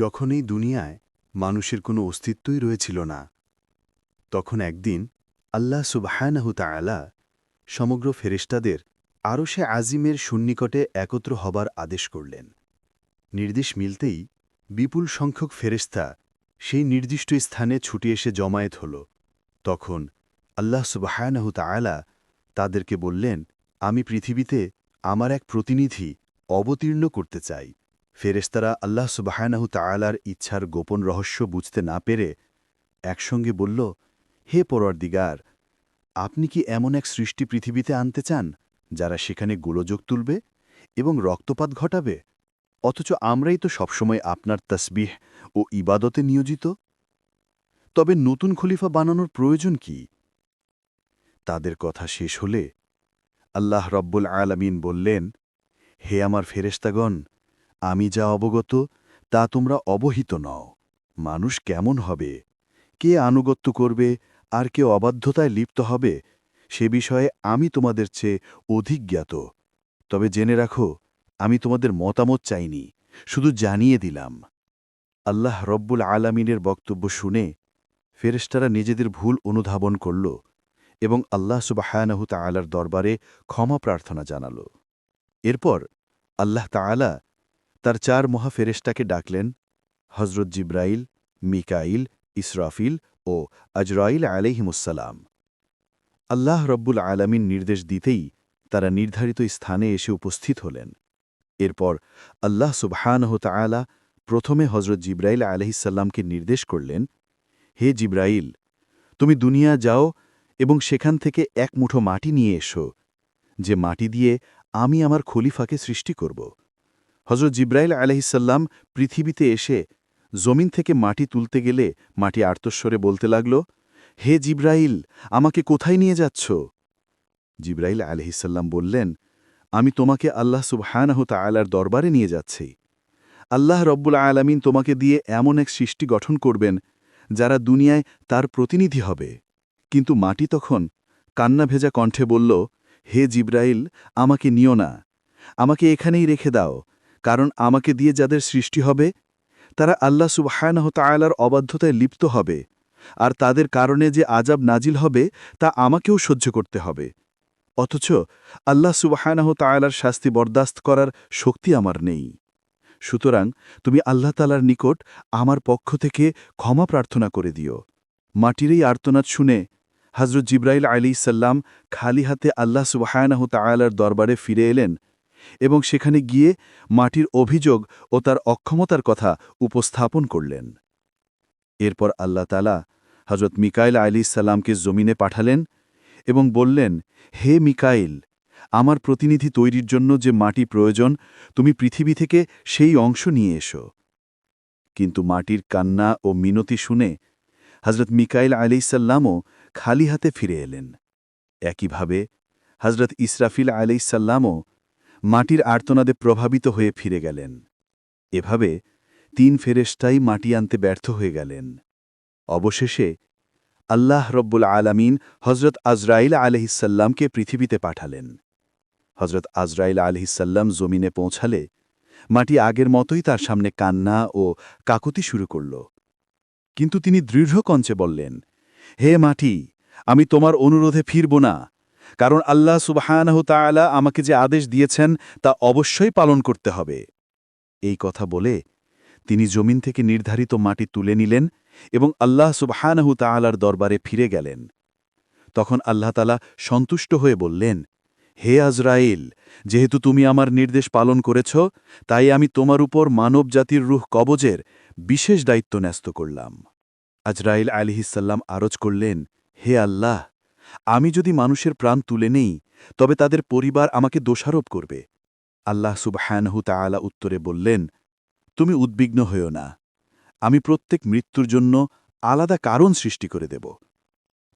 যখন এই দুনিয়ায় মানুষের কোনো অস্তিত্বই রয়েছিল না, তখন একদিন আল্লাহ সুবাহানাহু তাআলা সমগ্র ফেরেশতাদের আরও সে আজিমের সুন্নিকটে একত্র হবার আদেশ করলেন। নির্দেশ মিলতেই বিপুল সংখ্যক ফেরেশতা সেই নির্দিষ্ট স্থানে ছুটে এসে জমায়েত হল। তখন আল্লাহ সুবাহানাহু তাআলা তাদেরকে বললেন, আমি পৃথিবীতে আমার এক প্রতিনিধি অবতীর্ণ করতে চাই। ফেরেশতারা আল্লাহ সুবাহানাহু তাআলার ইচ্ছার গোপন রহস্য বুঝতে না পেরে একসঙ্গে বলল, হে পরওয়ারদিগার, আপনি কি এমন এক সৃষ্টি পৃথিবীতে আনতে চান, যারা সেখানে গোলযোগ তুলবে এবং রক্তপাত ঘটাবে? অথচ আমরাই তো সবসময় আপনার তসবিহ ও ইবাদতে নিয়োজিত। তবে নতুন খলিফা বানানোর প্রয়োজন কি? তাদের কথা শেষ হলে আল্লাহ রব্বুল আলামিন বললেন, হে আমার ফেরেশতাগণ আমি যা অবগত, তা তোমরা অবহিত নও। মানুষ কেমন হবে? কে আনুগত্য করবে? আর কে অবাধ্যতায় লিপ্ত হবে? সে বিষয়ে আমি তোমাদের চেয়ে অধিক জ্ঞাত। তবে জেনে রাখো, আমি তোমাদের মতামত চাইনি, শুধু জানিয়ে দিলাম। আল্লাহ রব্বুল আলামিনের বক্তব্য শুনে ফেরেশতারা নিজেদের ভুল অনুধাবন করল এবং আল্লাহ সুবাহানাহু তাআলার দরবারে ক্ষমা প্রার্থনা জানাল। এরপর আল্লাহ তাআলা তার চার মহাফেরেশতাকে ডাকলেন হজরত জিব্রাইল, মিকাইল, ইসরাফিল ও আজরাইল আলাইহিমুসালাম আল্লাহ রব্বুল আলামিন নির্দেশ দিতেই তারা নির্ধারিত স্থানে এসে উপস্থিত হলেন। এরপর আল্লাহ সুবহানহ তাআলা প্রথমে হজরত জিব্রাইল আলহিসাল্লামকে নির্দেশ করলেন, হে জিব্রাইল, তুমি দুনিয়া যাও এবং সেখান থেকে এক মুঠো মাটি নিয়ে এসো, যে মাটি দিয়ে আমি আমার খলিফাকে সৃষ্টি করব। হজরত জিব্রাইল আলহিসাল্লাম পৃথিবীতে এসে জমিন থেকে মাটি তুলতে গেলে মাটি আর্তস্বরে বলতে লাগল, হে জিব্রাইল, আমাকে কোথায় নিয়ে যাচ্ছ? জিব্রাইল আলহিসাল্লাম বললেন, আমি তোমাকে আল্লাহ সুবহানাহ তাআলার দরবারে নিয়ে যাচ্ছি। আল্লাহ রব্বুল আলামিন তোমাকে দিয়ে এমন এক সৃষ্টি গঠন করবেন, যারা দুনিয়ায় তার প্রতিনিধি হবে। কিন্তু মাটি তখন কান্না ভেজা কণ্ঠে বলল, হে জিব্রাইল, আমাকে নিও না। আমাকে এখানেই রেখে দাও। কারণ আমাকে দিয়ে যাদের সৃষ্টি হবে, তারা আল্লাহ সুবহানাহ তাআলার অবাধ্যতায় লিপ্ত হবে। আর তাদের কারণে যে আজাব নাজিল হবে, তা আমাকেও সহ্য করতে হবে। অথচ আল্লাহ সুবাহানাহ তায়ালার শাস্তি বরদাস্ত করার শক্তি আমার নেই। সুতরাং তুমি আল্লাহ তালার নিকট আমার পক্ষ থেকে ক্ষমা প্রার্থনা করে দিও। মাটির এই আর্তনাদ শুনে হজরত জিব্রাইল আলী সাল্লাম খালি হাতে আল্লাহ সুবাহানাহ তায়ালার দরবারে ফিরে এলেন এবং সেখানে গিয়ে মাটির অভিযোগ ও তার অক্ষমতার কথা উপস্থাপন করলেন। এরপর আল্লাহ তালা হজরত মিকাইল আলী সাল্লামকে জমিনে পাঠালেন এবং বললেন, হে মিকাইল, আমার প্রতিনিধি তৈরির জন্য যে মাটি প্রয়োজন, তুমি পৃথিবী থেকে সেই অংশ নিয়ে এসো। কিন্তু মাটির কান্না ও মিনতি শুনে হজরত মিকাইল আলাইসাল্লামও খালি হাতে ফিরে এলেন। একইভাবে হজরত ইসরাফিল আলাইসাল্লামও মাটির আর্তনাদে প্রভাবিত হয়ে ফিরে গেলেন। এভাবে তিন ফেরেস্টাই মাটি আনতে ব্যর্থ হয়ে গেলেন। অবশেষে আল্লাহ রব্বুল আলামিন হজরত আজরাইল আলহিসাল্লামকে পৃথিবীতে পাঠালেন। হজরত আজরাইল আলহিসাল্লাম জমিনে পৌঁছালে মাটি আগের মতোই তার সামনে কান্না ও কাকুতি শুরু করল। কিন্তু তিনি দৃঢ় কঞ্চে বললেন, হে মাটি, আমি তোমার অনুরোধে ফিরব না। কারণ আল্লাহ সুবাহানহ তাআলা আমাকে যে আদেশ দিয়েছেন তা অবশ্যই পালন করতে হবে। এই কথা বলে তিনি জমিন থেকে নির্ধারিত মাটি তুলে নিলেন এবং আল্লাহ সুবহানাহু তাআলার দরবারে ফিরে গেলেন। তখন আল্লাহ তালা সন্তুষ্ট হয়ে বললেন, হে আজরাইল, যেহেতু তুমি আমার নির্দেশ পালন করেছ, তাই আমি তোমার উপর মানব জাতির রুহ কবজের বিশেষ দায়িত্ব ন্যস্ত করলাম। আজরাইল আলিহিসাল্লাম আরজ করলেন, হে আল্লাহ আমি যদি মানুষের প্রাণ তুলে নেই, তবে তাদের পরিবার আমাকে দোষারোপ করবে। আল্লাহ সুবহানহু তাআলা উত্তরে বললেন, তুমি উদ্বিগ্ন হইও না। আমি প্রত্যেক মৃত্যুর জন্য আলাদা কারণ সৃষ্টি করে দেব।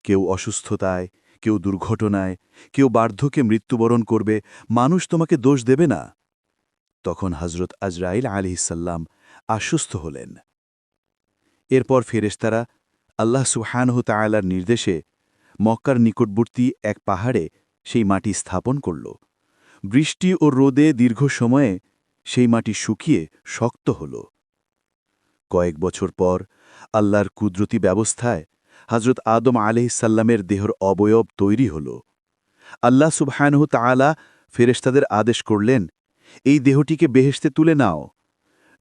কেউ অসুস্থতায়, কেউ দুর্ঘটনায়, কেউ বার্ধক্যে মৃত্যুবরণ করবে, মানুষ তোমাকে দোষ দেবে না। তখন হজরত আজরাইল আলিহিসাল্লাম আশ্বস্ত হলেন। এরপর ফেরেশতারা আল্লাহ সুহানহ তায়ালার নির্দেশে মক্কার নিকটবর্তী এক পাহাড়ে সেই মাটি স্থাপন করল। বৃষ্টি ও রোদে দীর্ঘ সময়ে সেই মাটি শুকিয়ে শক্ত হল। কয়েক বছর পর আল্লাহর কুদরতি ব্যবস্থায় হজরত আদম আলহিসাল্লামের দেহর অবয়ব তৈরি হল। আল্লাহ সুবহানহু তাআলা ফেরেশতাদের আদেশ করলেন, এই দেহটিকে বেহেশতে তুলে নাও।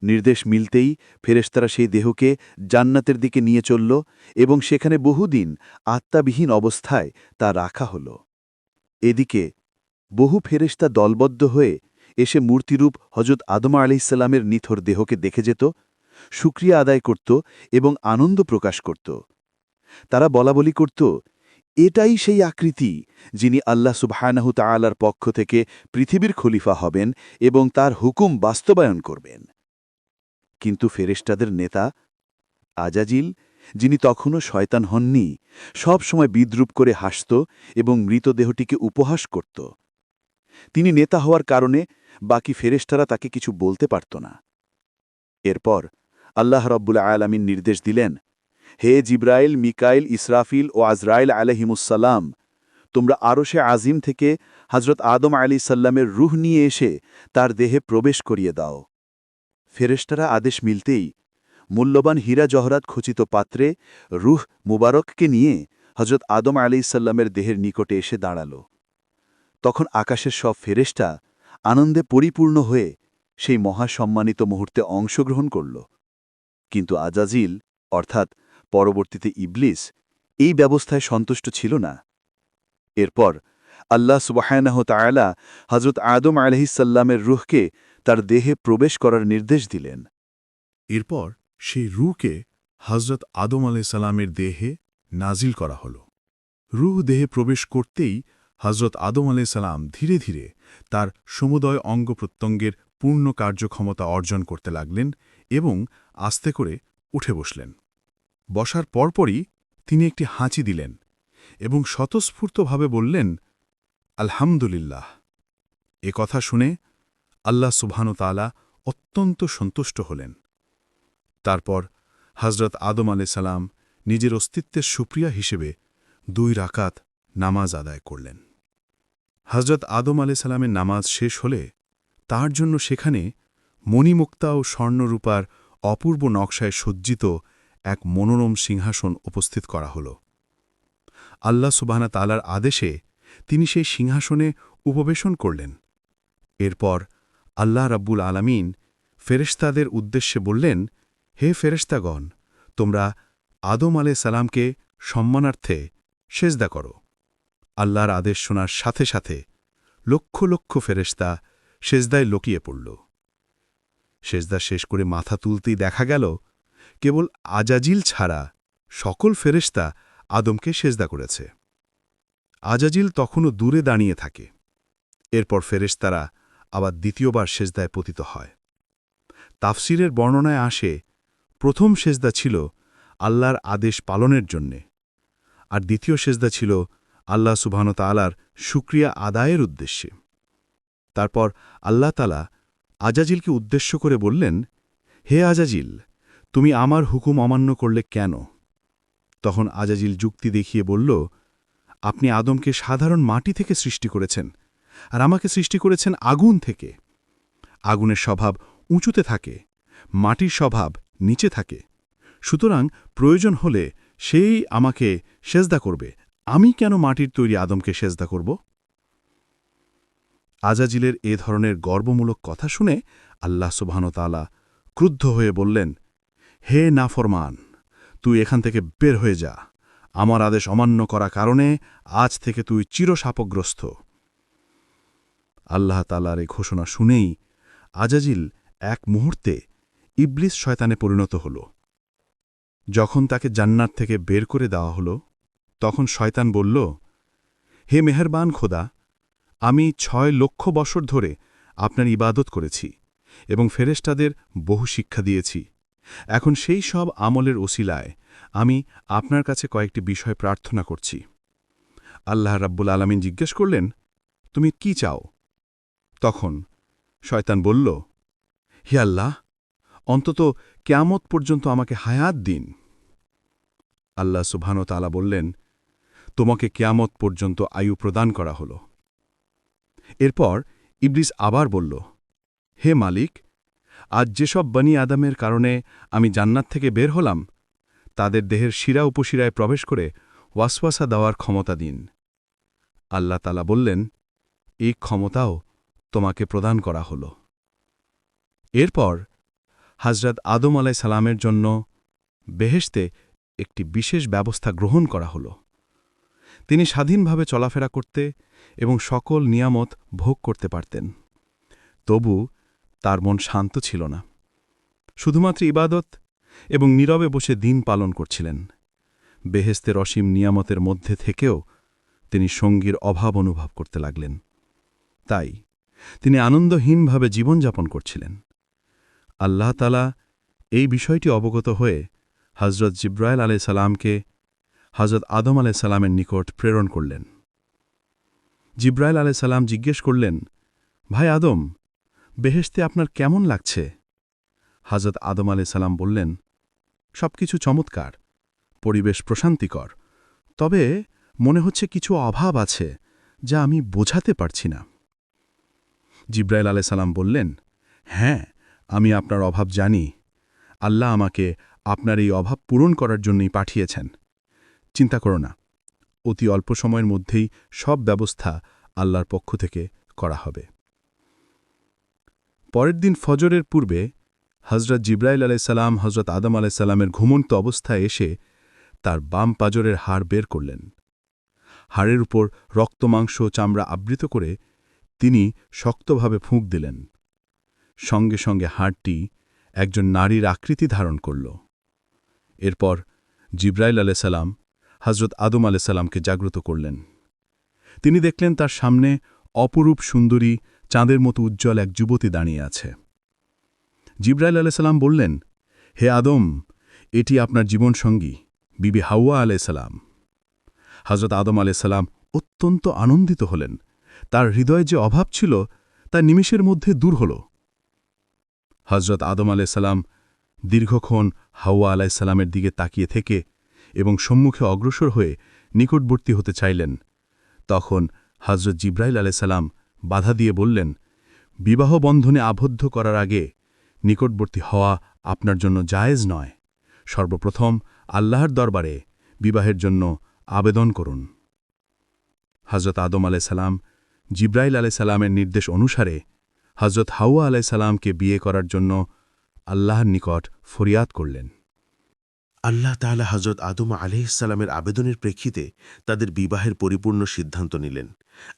নির্দেশ মিলতেই ফেরেশতারা সেই দেহকে জান্নাতের দিকে নিয়ে চলল এবং সেখানে বহুদিন আত্মাবিহীন অবস্থায় তা রাখা হল। এদিকে বহু ফেরেশতা দলবদ্ধ হয়ে এসে মূর্তিরূপ হজরত আদম আলাইসাল্লামের নিথর দেহকে দেখে যেত সুক্রিয়া আদায় করত এবং আনন্দ প্রকাশ করত। তারা বলাবলি করত, এটাই সেই আকৃতি যিনি আল্লাহ সুবহানাহু তাআলার পক্ষ থেকে পৃথিবীর খলিফা হবেন এবং তার হুকুম বাস্তবায়ন করবেন। কিন্তু ফেরেশতাদের নেতা আজাজিল, যিনি তখনও শয়তান হননি, সব সময় বিদ্রুপ করে হাসত এবং মৃতদেহটিকে উপহাস করত। তিনি নেতা হওয়ার কারণে বাকি ফেরেশতারা তাকে কিছু বলতে পারত না। এরপর আল্লাহ রব্বুল আয়ালামিন নির্দেশ দিলেন, হে জিব্রাইল, মিকাইল, ইসরাফিল ও আজরাইল আলহিমুসাল্লাম তোমরা আরশে আজিম থেকে হজরত আদম আলী সাল্লামের রুহ নিয়ে এসে তার দেহে প্রবেশ করিয়ে দাও। ফেরেশতারা আদেশ মিলতেই মূল্যবান হীরা জহরাত খচিত পাত্রে রুহ মুবারককে নিয়ে হজরত আদম আলী সাল্লামের দেহের নিকটে এসে দাঁড়াল। তখন আকাশের সব ফেরেশতা আনন্দে পরিপূর্ণ হয়ে সেই মহাসম্মানিত মুহূর্তে অংশগ্রহণ করল। কিন্তু আজাজিল, অর্থাৎ পরবর্তীতে ইবলিস, এই ব্যবস্থায় সন্তুষ্ট ছিল না। এরপর আল্লাহ সুবাহায়নাহ তায়ালা হজরত আদম আলহিসাল্লামের রুহকে তার দেহে প্রবেশ করার নির্দেশ দিলেন। এরপর সেই রুকে হজরত আদম আলাইসাল্লামের দেহে নাজিল করা হল। রুহ দেহে প্রবেশ করতেই হজরত আদম আলাইসাল্লাম ধীরে ধীরে তার সমুদয় অঙ্গ প্রত্যঙ্গের পূর্ণ কার্যক্ষমতা অর্জন করতে লাগলেন এবং আস্তে করে উঠে বসলেন। বসার পরপরই তিনি একটি হাঁচি দিলেন এবং স্বতঃস্ফূর্তভাবে বললেন, আলহামদুলিল্লাহ। এ কথা শুনে আল্লাহ সুবহানুতালা অত্যন্ত সন্তুষ্ট হলেন। তারপর হজরত আদম আলি সালাম নিজের অস্তিত্বের সুপ্রিয়া হিসেবে দুই রাকাত নামাজ আদায় করলেন। হজরত আদম আলি সালামের নামাজ শেষ হলে তার জন্য সেখানে মণিমুক্তা ও স্বর্ণরূপার অপূর্ব নকশায় সজ্জিত এক মনোরম সিংহাসন উপস্থিত করা হল। আল্লাহ সুবাহনা তালার আদেশে তিনি সেই সিংহাসনে উপবেশন করলেন। এরপর আল্লাহ রাব্বুল আলামিন ফেরেশতাদের উদ্দেশ্যে বললেন, হে ফেরেশতাগণ, তোমরা আদম আলে সালামকে সম্মানার্থে সেজদা করো। আল্লাহর আদেশ শোনার সাথে সাথে লক্ষ লক্ষ ফেরেশতা সেজদায় লকিয়ে পড়ল। সেজদা শেষ করে মাথা তুলতেই দেখা গেল, কেবল আজাজিল ছাড়া সকল ফেরেশতা আদমকে সেজদা করেছে। আজাজিল তখনও দূরে দাঁড়িয়ে থাকে। এরপর ফেরেশতারা আবার দ্বিতীয়বার সেজদায় পতিত হয়। তাফসিরের বর্ণনায় আসে, প্রথম সেজদা ছিল আল্লাহর আদেশ পালনের জন্যে, আর দ্বিতীয় সেজদা ছিল আল্লাহ সুবহানতালার সুক্রিয়া আদায়ের উদ্দেশ্যে। তারপর আল্লাহ তালা আজাজিলকে উদ্দেশ্য করে বললেন, হে আজাজিল, তুমি আমার হুকুম অমান্য করলে কেন? তখন আজাজিল যুক্তি দেখিয়ে বলল, আপনি আদমকে সাধারণ মাটি থেকে সৃষ্টি করেছেন আর আমাকে সৃষ্টি করেছেন আগুন থেকে। আগুনের স্বভাব উঁচুতে থাকে, মাটির স্বভাব নিচে থাকে। সুতরাং প্রয়োজন হলে সেই আমাকে সেজদা করবে। আমি কেন মাটির তৈরি আদমকে সেজদা করব? আজাজিলের এ ধরনের গর্বমূলক কথা শুনে আল্লাহ সুবহানতালা ক্রুদ্ধ হয়ে বললেন, হে নাফরমান, তুই এখান থেকে বের হয়ে যা। আমার আদেশ অমান্য করা কারণে আজ থেকে তুই চিরসাপগ্রস্ত। আল্লাহ তালার এ ঘোষণা শুনেই আজাজিল এক মুহূর্তে ইবলিস শয়তানে পরিণত হল। যখন তাকে জান্নাত থেকে বের করে দেওয়া হল, তখন শয়তান বলল, হে মেহরবান খোদা, আমি ছয় লক্ষ বছর ধরে আপনার ইবাদত করেছি এবং ফেরেস্টাদের বহু শিক্ষা দিয়েছি। এখন সেই সব আমলের ওসিলায় আমি আপনার কাছে কয়েকটি বিষয় প্রার্থনা করছি। আল্লাহ রাব্বুল আলমিন জিজ্ঞেস করলেন, তুমি কি চাও? তখন শয়তান বলল, হে আল্লাহ, অন্তত কেয়ামত পর্যন্ত আমাকে হায়াত দিন। আল্লাহ সুবহানতালা বললেন, তোমাকে কেয়ামত পর্যন্ত আয়ু প্রদান করা হল। এরপর ইবলিস আবার বলল, হে মালিক, আজ যেসব বনি আদামের কারণে আমি জান্নাত থেকে বের হলাম, তাদের দেহের শিরা উপশিরায় প্রবেশ করে ওয়াসওয়াসা দেওয়ার ক্ষমতা দিন। আল্লাহ তালা বললেন, এই ক্ষমতাও তোমাকে প্রদান করা হল। এরপর হজরত আদম আলাই সালামের জন্য বেহেশতে একটি বিশেষ ব্যবস্থা গ্রহণ করা হল। তিনি স্বাধীনভাবে চলাফেরা করতে এবং সকল নিয়ামত ভোগ করতে পারতেন। তবু তার মন শান্ত ছিল না। শুধুমাত্র ইবাদত এবং নীরবে বসে দিন পালন করছিলেন। বেহেস্তের অসীম নিয়ামতের মধ্যে থেকেও তিনি সঙ্গীর অভাব অনুভব করতে লাগলেন। তাই তিনি আনন্দহীনভাবে জীবনযাপন করছিলেন। আল্লাহ তালা এই বিষয়টি অবগত হয়ে হজরত জিব্রাইল আলাই সালামকে হজরত আদম আলাই সালামের নিকট প্রেরণ করলেন। জিব্রাইল আলাই সালাম জিজ্ঞেস করলেন, ভাই আদম, বেহেশতে আপনার কেমন লাগছে? হজরত আদম আলাই সালাম বললেন সব কিছু চমৎকার, পরিবেশ প্রশান্তিকর, তবে মনে হচ্ছে কিছু অভাব আছে যা আমি বোঝাতে পারছি না। জিব্রাইল আলাই সালাম বললেন হ্যাঁ আমি আপনার অভাব জানি। আল্লাহ আমাকে আপনার এই অভাব পূরণ করার জন্যই পাঠিয়েছেন। চিন্তা করো না, অতি অল্প সময়ের মধ্যেই সব ব্যবস্থা আল্লাহর পক্ষ থেকে করা হবে। পরের দিন ফজরের পূর্বে হজরত জিব্রাইল আলাইসাল্লাম হজরত আদম আলাইসাল্লামের ঘুমন্ত অবস্থায় এসে তার বাম পাজরের হাড় বের করলেন। হাড়ের উপর রক্তমাংস চামড়া আবৃত করে তিনি শক্তভাবে ফুঁক দিলেন। সঙ্গে সঙ্গে হাড়টি একজন নারীর আকৃতি ধারণ করল। এরপর জিব্রাইল আলাইসাল্লাম হজরত আদম আলাইসাল্লামকে জাগ্রত করলেন। তিনি দেখলেন তার সামনে অপরূপ সুন্দরী চাঁদের মতো উজ্জ্বল এক যুবতী দাঁড়িয়ে আছে। জিব্রাইল আলাইসাল্লাম বললেন, হে আদম, এটি আপনার জীবনসঙ্গী, বিবি হাওয়া আলাইসাল্লাম হজরত আদম আলাইসাল্লাম অত্যন্ত আনন্দিত হলেন। তার হৃদয়ে যে অভাব ছিল, তা নিমিষের মধ্যে দূর হল। হজরত আদম আলাইসাল্লাম দীর্ঘক্ষণ হাওয়া আলাইসাল্লামের দিকে তাকিয়ে থেকে এবং সম্মুখে অগ্রসর হয়ে নিকটবর্তী হতে চাইলেন। তখন হজরত জিব্রাইল আলাইসাল্লাম বাধা দিয়ে বললেন, বিবাহ বন্ধনে আবদ্ধ করার আগে নিকটবর্তী হওয়া আপনার জন্য জায়েজ নয়। সর্বপ্রথম আল্লাহর দরবারে বিবাহের জন্য আবেদন করুন। হজরত আদম আলাইসাল্লাম জিব্রাইল আলাইসাল্লামের নির্দেশ অনুসারে হজরত হাওয়া আলাইসাল্লামকে বিয়ে করার জন্য আল্লাহর নিকট ফরিয়াদ করলেন। আল্লাহ তাআলা হজরত আদম আলিহিসাল্লামের আবেদনের প্রেক্ষিতে তাদের বিবাহের পরিপূর্ণ সিদ্ধান্ত নিলেন।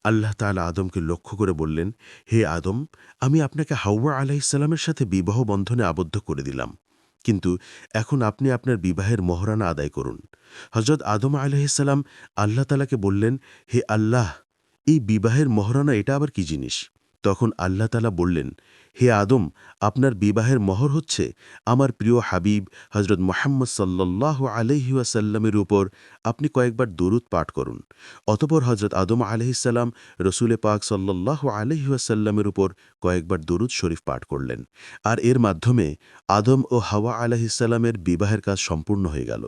আল্লাহ তাআলা আদমকে লক্ষ্য করে বললেন, হে আদম, আমি আপনাকে হাওয়া আলাইসাল্লামের সাথে বিবাহ বন্ধনে আবদ্ধ করে দিলাম। কিন্তু এখন আপনি আপনার বিবাহের মহরানা আদায় করুন। হজরত আদম আলাইসাল্লাম আল্লাহ তালাকে বললেন, হে আল্লাহ এই বিবাহের মহরানা এটা আবার কি জিনিস? তখন আল্লাহ তালা বললেন, হে আদম, আপনার বিবাহের মহর হচ্ছে আমার প্রিয় হাবিব হজরত মোহাম্মদ সাল্লাহ আলহিউসাল্লামের উপর আপনি কয়েকবার দরুদ পাঠ করুন। অতপর হজরত আদম আলহিসাল্লাম রসুলে পাক সাল্লাহ আলহিউসাল্লামের উপর কয়েকবার দরুদ শরীফ পাঠ করলেন। আর এর মাধ্যমে আদম ও হাওয়া আলহিসাল্লামের বিবাহের কাজ সম্পূর্ণ হয়ে গেল।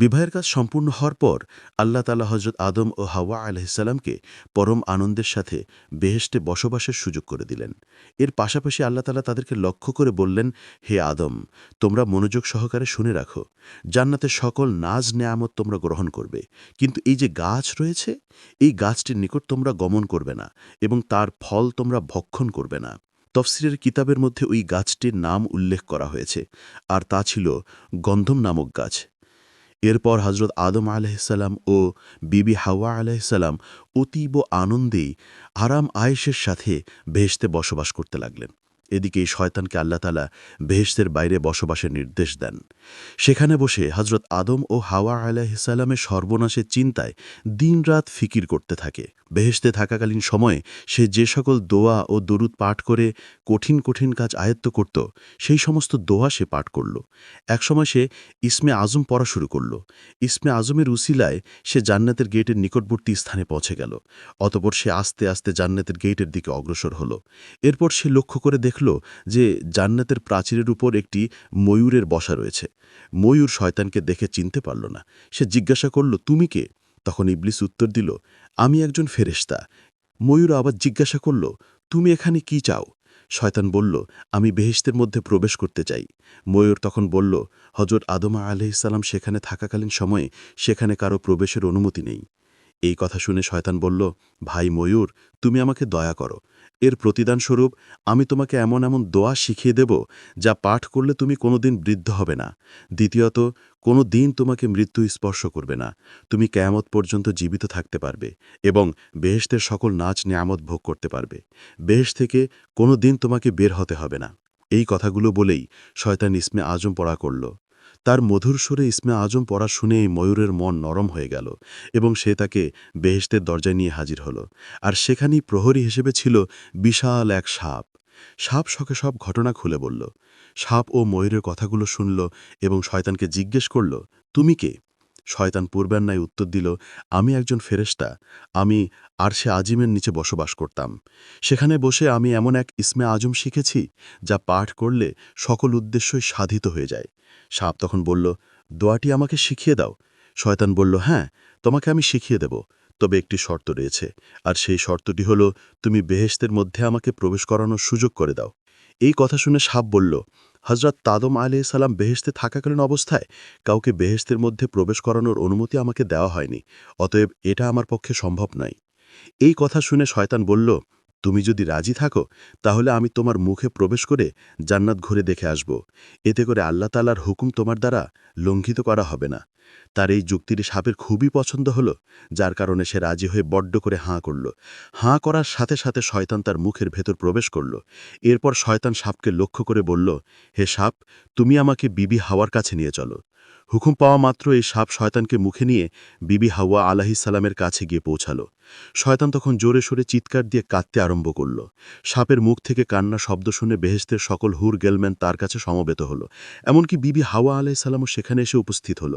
বিবাহের কাজ সম্পূর্ণ হওয়ার পর আল্লাহ তালা হজরত আদম ও হাওয়া আলহিসাল্লামকে পরম আনন্দের সাথে বেহেস্টে বসবাসের সুযোগ করে দিলেন। এর পাশাপাশি আল্লাহ তালা তাদেরকে লক্ষ্য করে বললেন, হে আদম, তোমরা মনোযোগ সহকারে শুনে রাখো। জান্নাতের সকল নাজ নেয়ামত তোমরা গ্রহণ করবে। কিন্তু এই যে গাছ রয়েছে, এই গাছটির নিকট তোমরা গমন করবে না এবং তার ফল তোমরা ভক্ষণ করবে না। তফসিরের কিতাবের মধ্যে ওই গাছটির নাম উল্লেখ করা হয়েছে, আর তা ছিল গন্ধম নামক গাছ। এরপর হজরত আদম আলাইসাল্লাম ও বিবি হাওয়া আলাইসাল্লাম অতীব আনন্দেই আরাম আয়েসের সাথে ভেসতে বসবাস করতে লাগলেন। এদিকে এই শয়তানকে আল্লাহতালা বেহেশতের বাইরে বসবাসের নির্দেশ দেন। সেখানে বসে হজরত আদম ও হাওয়া আলাইসাল্লামের সর্বনাশের চিন্তায় দিনরাত ফিকির করতে থাকে। বেহেশতে থাকাকালীন সময়ে সে যে সকল দোয়া ও দরুদ পাঠ করে, কঠিন কঠিন কাজ আয়ত্ত করত, সেই সমস্ত দোয়া সে পাঠ করল। একসময় সে ইসমে আজম পড়া শুরু করল। ইসমে আজমের উসিলায় সে জান্নাতের গেটের নিকটবর্তী স্থানে পৌঁছে গেল। অতপর সে আস্তে আস্তে জান্নাতের গেটের দিকে অগ্রসর হল। এরপর সে লক্ষ্য করে দেখল যে জান্নাতের প্রাচীরের উপর একটি ময়ূরের বসা রয়েছে। ময়ূর শয়তানকে দেখে চিনতে পারল না। সে জিজ্ঞাসা করল, তুমি কে? তখন ইবলিস উত্তর দিল, আমি একজন ফেরেস্তা ময়ূর আবার জিজ্ঞাসা করল, তুমি এখানে কি চাও? শয়তান বলল, আমি বেহেশতের মধ্যে প্রবেশ করতে চাই। ময়ূর তখন বলল হজরত আদমা আলহিসাল্লাম সেখানে থাকাকালীন সময়ে সেখানে কারও প্রবেশের অনুমতি নেই। এই কথা শুনে শয়তান বলল, ভাই ময়ূর, তুমি আমাকে দয়া করো। এর প্রতিদানস্বরূপ আমি তোমাকে এমন এমন দোয়া শিখিয়ে দেব, যা পাঠ করলে তুমি কোনোদিন বৃদ্ধ হবে না। দ্বিতীয়ত, কোনো দিন তোমাকে মৃত্যু স্পর্শ করবে না। তুমি কেয়ামত পর্যন্ত জীবিত থাকতে পারবে এবং বেহেশতের সকল নাচ নিয়ামত ভোগ করতে পারবে। বেহেশ থেকে কোনো দিন তোমাকে বের হতে হবে না। এই কথাগুলো বলেই শয়তান ইসমে আজম পড়া করল। তার মধুর সুরে ইসমে আজম পড়া শুনেই ময়ূরের মন নরম হয়ে গেল এবং সে তাকে বেহেস্তের দরজায় নিয়ে হাজির হল। আর সেখানেই প্রহরী হিসেবে ছিল বিশাল এক সাপ। সাপ শখে সব ঘটনা খুলে বলল। সাপ ও ময়ূরের কথাগুলো শুনল এবং শয়তানকে জিজ্ঞেস করল, তুমি কে? শয়তান পূর্বের ন্যায় উত্তর দিল, আমি একজন ফেরেশতা, আমি আর সে আজিমের নিচে বসবাস করতাম। সেখানে বসে আমি এমন এক ইসমে আজম শিখেছি, যা পাঠ করলে সকল উদ্দেশ্যই সাধিত হয়ে যায়। সাপ তখন বলল, দোয়াটি আমাকে শিখিয়ে দাও। শয়তান বলল হ্যাঁ তোমাকে আমি শিখিয়ে দেব, তবে একটি শর্ত রয়েছে, আর সেই শর্তটি হল, তুমি বেহেশতের মধ্যে আমাকে প্রবেশ করানোর সুযোগ করে দাও। এই কথা শুনে সাপ বলল হজরত তাদম আলি সালাম বেহেস্তে থাকাকালীন অবস্থায় কাউকে বেহেস্তের মধ্যে প্রবেশ করানোর অনুমতি আমাকে দেওয়া হয়নি, অতএব এটা আমার পক্ষে সম্ভব নয়। এই কথা শুনে শয়তান বলল, তুমি যদি রাজি থাকো, তাহলে আমি তোমার মুখে প্রবেশ করে জান্নাত ঘুরে দেখে আসব। এতে করে আল্লাহ তালার হুকুম তোমার দ্বারা লঙ্ঘিত করা হবে না। তার এই যুক্তিটি সাপের খুবই পছন্দ হল, যার কারণে সে রাজি হয়ে বড্ড করে হাঁ করল। হাঁ করার সাথে সাথে শয়তান তার মুখের ভেতর প্রবেশ করল। এরপর শয়তান সাপকে লক্ষ্য করে বলল, হে সাপ, তুমি আমাকে বিবি হাওয়ার কাছে নিয়ে চলো। হুকুম পাওয়া মাত্র এই সাপ শয়তানকে মুখে নিয়ে বিবি হাওয়া আলাহিসাল্লামের কাছে গিয়ে পৌঁছালো। শয়তান তখন জোরে সোরে চিৎকার দিয়ে কাঁদতে আরম্ভ করল। সাপের মুখ থেকে কান্না শব্দ শুনে বেহেস্তের সকল হুর গেলম্যান তার কাছে সমবেত হল। এমনকি বিবি হাওয়া আলাইসাল্লামও সেখানে এসে উপস্থিত হল।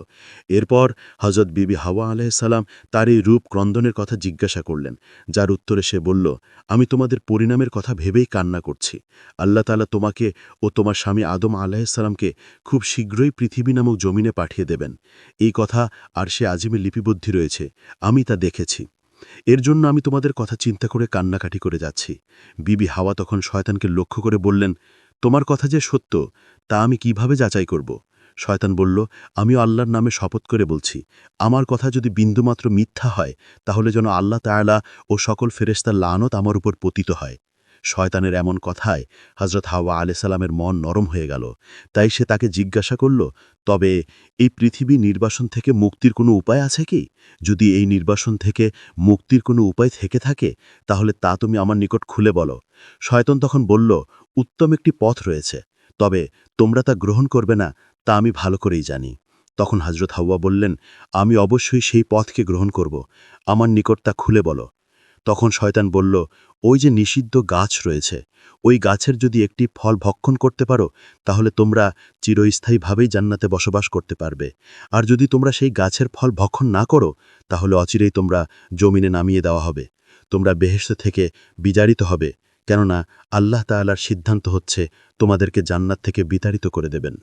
এরপর হজরত বিবি হাওয়া আলাইসাল্লাম তার এই রূপ ক্রন্দনের কথা জিজ্ঞাসা করলেন। যার উত্তরে সে বলল, আমি তোমাদের পরিণামের কথা ভেবেই কান্না করছি। আল্লাহ তালা তোমাকে ও তোমার স্বামী আদম আলাহিসাল্লামকে খুব শীঘ্রই পৃথিবী নামক জমিনে পাঠিয়ে দেবেন। এই কথা আর সে আজিমে লিপিবদ্ধি রয়েছে। আমি তা দেখেছি। এর জন্য আমি তোমাদের কথা চিন্তা করে কান্নাকাটি করে যাচ্ছি। বিবি হাওয়া তখন শয়তানকে লক্ষ্য করে বললেন, তোমার কথা যে সত্য, তা আমি কীভাবে যাচাই করব? শয়তান বলল, আমিও আল্লাহর নামে শপথ করে বলছি। আমার কথা যদি বিন্দুমাত্র মিথ্যা হয়, তাহলে যেন আল্লাহ তায়ালা ও সকল ফেরেস্তার লানত আমার উপর পতিত হয়। শয়তানের এমন কথায় হজরত হাওয়া সালামের মন নরম হয়ে গেল। তাই সে তাকে জিজ্ঞাসা করল, তবে এই পৃথিবী নির্বাসন থেকে মুক্তির কোনো উপায় আছে কি? যদি এই নির্বাসন থেকে মুক্তির কোনো উপায় থেকে থাকে, তাহলে তা তুমি আমার নিকট খুলে বলো। শয়তন তখন বলল, উত্তম একটি পথ রয়েছে, তবে তোমরা তা গ্রহণ করবে না, তা আমি ভালো করেই জানি। তখন হজরত হাওয়া বললেন, আমি অবশ্যই সেই পথকে গ্রহণ করব, আমার নিকট তা খুলে বলো। তখন শয়তান বলল, ওই যে নিষিদ্ধ গাছ রয়েছে, ওই গাছের যদি একটি ফল ভক্ষণ করতে পারো, তাহলে তোমরা চিরস্থায়ীভাবেই জান্নাতে বসবাস করতে পারবে। আর যদি তোমরা সেই গাছের ফল ভক্ষণ না করো, তাহলে অচিরেই তোমরা জমিনে নামিয়ে দেওয়া হবে। তোমরা বেহেস্ত থেকে বিজারিত হবে, কেননা আল্লাহ তাআলার সিদ্ধান্ত হচ্ছে তোমাদেরকে জান্নাত থেকে বিতাড়িত করে দেবেন।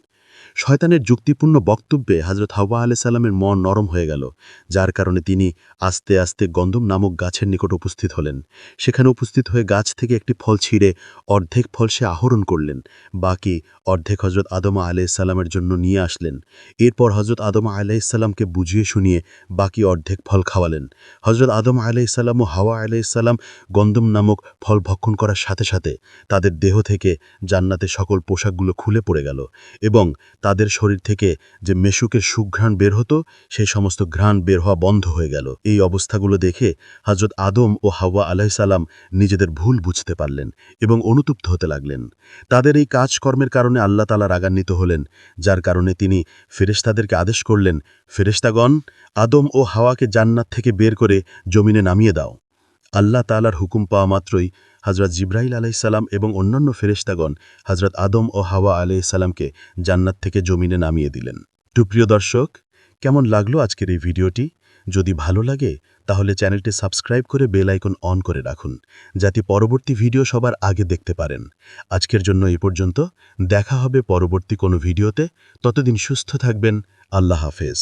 শয়তানের যুক্তিপূর্ণ বক্তব্যে হজরত হাওয়া আলে সালামের মন নরম হয়ে গেল, যার কারণে তিনি আস্তে আস্তে গন্ধম নামক গাছের নিকট উপস্থিত হলেন। সেখানে উপস্থিত হয়ে গাছ থেকে একটি ফল ছিঁড়ে অর্ধেক ফল সে আহরণ করলেন, বাকি অর্ধেক হজরত আদমা আলাইসাল্লামের জন্য নিয়ে আসলেন। এরপর হজরত আদমা আলাইসাল্লামকে বুঝিয়ে শুনিয়ে বাকি অর্ধেক ফল খাওয়ালেন। হজরত আদম আলাইসাল্লাম ও হাওয়া আলাইসাল্লাম গন্ধম নামক ফল ভক্ষণ করার সাথে সাথে তাদের দেহ থেকে জান্নাতে সকল পোশাকগুলো খুলে পড়ে গেল এবং তাদের শরীর থেকে যে মেশুকের সুঘ্রাণ বের হতো, সেই সমস্ত ঘ্রাণ বের হওয়া বন্ধ হয়ে গেল। এই অবস্থাগুলো দেখে হজরত আদম ও হাওয়া আলাইসাল্লাম নিজেদের ভুল বুঝতে পারলেন এবং অনুতুপ্ত হতে লাগলেন। তাদের এই কাজকর্মের কারণে আল্লাহ তালা রাগান্বিত হলেন, যার কারণে তিনি ফেরেশতাদেরকে আদেশ করলেন, ফেরেশতাগণ, আদম ও হাওয়াকে জান্নাত থেকে বের করে জমিনে নামিয়ে দাও। আল্লাহ তালার হুকুম পাওয়া মাত্রই হজরত জিব্রাইল আলাইসাল্লাম এবং অন্যান্য ফেরেশতাগণ হজরত আদম ও হাওয়া আলাইসাল্লামকে জান্নাত থেকে জমিনে নামিয়ে দিলেন। সুপ্রিয় দর্শক, কেমন লাগল আজকের এই ভিডিওটি? যদি ভালো লাগে, তাহলে চ্যানেলটি সাবস্ক্রাইব করে বেল আইকন অন করে রাখুন, যাতে পরবর্তী ভিডিও সবার আগে দেখতে পারেন। আজকের জন্য এ পর্যন্ত, দেখা হবে পরবর্তী কোনো ভিডিওতে। ততদিন সুস্থ থাকবেন, আল্লাহ হাফেজ।